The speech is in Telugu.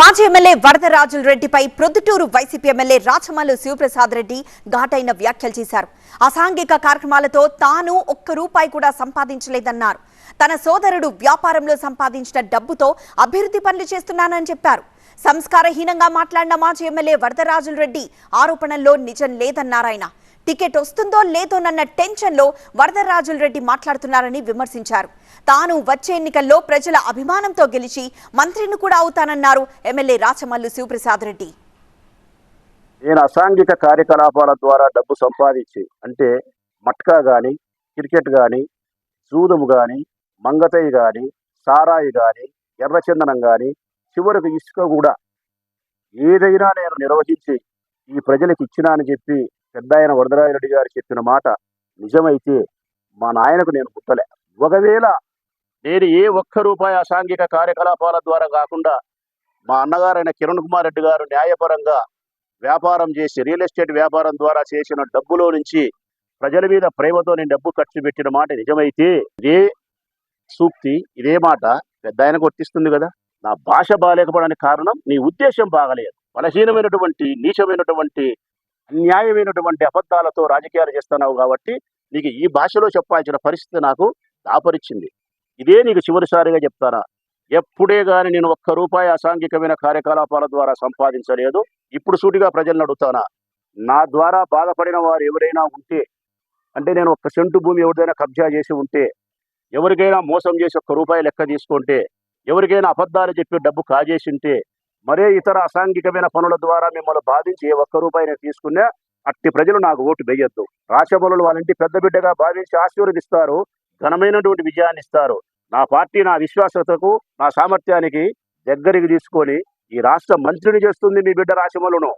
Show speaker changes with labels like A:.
A: మాజీ ఎమ్మెల్యే వరదరాజుల రెడ్డిపై ప్రొద్దుటూరు వైసీపీ ఎమ్మెల్యే రాచమల్లు శివప్రసాద్ రెడ్డి ఘాటైన వ్యాఖ్యలు చేశారు. అసాంఘిక కార్యక్రమాలతో తాను ఒక్క రూపాయి కూడా సంపాదించలేదన్నారు. తన సోదరుడు వ్యాపారంలో సంపాదించిన డబ్బుతో అభివృద్ధి పనులు చేస్తున్నానని చెప్పారు. సంస్కారహీనంగా మాట్లాడిన మాజీ ఎమ్మెల్యే వరదరాజుల రెడ్డి ఆరోపణల్లో నిజం లేదన్నారాయన. టికెట్ వస్తుందో లేదోనన్న టెన్షన్లో వరదరాజుల రెడ్డి మాట్లాడుతున్నారని విమర్శించారు. తాను వచ్చే ఎన్నికల్లో ప్రజల అభిమానంతో గెలిచి మంత్రిని కూడా అవుతానన్నారు ఎమ్మెల్యే రాచమల్లు శివప్రసాద్ రెడ్డి.
B: నేను అసాంఘిక కార్యకలాపాల ద్వారా డబ్బు సంపాదించి అంటే మట్కా కానీ క్రికెట్ కానీ సూదము కానీ మంగతయ్య కానీ సారాయి కానీ ఎర్రచందనం కానీ చివరికి ఇసుక కూడా ఏదైనా నేను నిర్వహించి ఈ ప్రజలకు ఇచ్చినా అని చెప్పి పెద్ద ఆయన వరదరాజరెడ్డి గారు చెప్పిన మాట నిజమైతే మా నాయనకు నేను పుట్టలే. ఒకవేళ నేను ఏ ఒక్క రూపాయి అసాంఘిక కార్యకలాపాల ద్వారా కాకుండా మా అన్నగారైన కిరణ్ కుమార్ రెడ్డి గారు న్యాయపరంగా వ్యాపారం చేసి రియల్ ఎస్టేట్ వ్యాపారం ద్వారా చేసిన డబ్బులో నుంచి ప్రజల మీద ప్రేమతో నేను డబ్బు ఖర్చు పెట్టిన మాట నిజమైతే ఇదే సూక్తి ఇదే మాట పెద్ద ఆయనకు వర్తిస్తుంది కదా. నా భాష బాగాలేకపోవడానికి కారణం నీ ఉద్దేశం బాగలేదు. బలహీనమైనటువంటి నీచమైనటువంటి అన్యాయమైనటువంటి అబద్ధాలతో రాజకీయాలు చేస్తున్నావు కాబట్టి నీకు ఈ భాషలో చెప్పాల్సిన పరిస్థితి నాకు దాపరిచింది ఇదే నీకు చివరిసారిగా చెప్తానా? ఎప్పుడే గాని నేను ఒక్క రూపాయి అసాంఘికమైన కార్యకలాపాల ద్వారా సంపాదించలేదు. ఇప్పుడు సూటిగా ప్రజలను అడుగుతానా? నా ద్వారా బాధపడిన వారు ఎవరైనా ఉంటే అంటే నేను ఒక్క సెంటు భూమి ఎవరిదైనా కబ్జా చేసి ఉంటే ఎవరికైనా మోసం చేసి ఒక్క రూపాయి లెక్క తీసుకుంటే ఎవరికైనా అబద్ధాలు చెప్పి డబ్బు కాజేసి ఉంటే మరే ఇతర అసాంఘికమైన పనుల ద్వారా మిమ్మల్ని బాధించి ఏ ఒక్క రూపాయి నేను తీసుకున్నా అట్టి ప్రజలు నాకు ఓటు వేయొద్దు. రాచబలులు వాళ్ళ ఇంటి పెద్ద బిడ్డగా భావించి ఆశీర్వదిస్తారు ఘనమైనటువంటి విజయాన్ని ఇస్తారు. నా పార్టీ నా విశ్వాసతకు నా సామర్థ్యానికి దగ్గరికి తీసుకొని ఈ రాష్ట్ర మంత్రిని చేస్తుంది మీ బిడ్డ రాశిమలును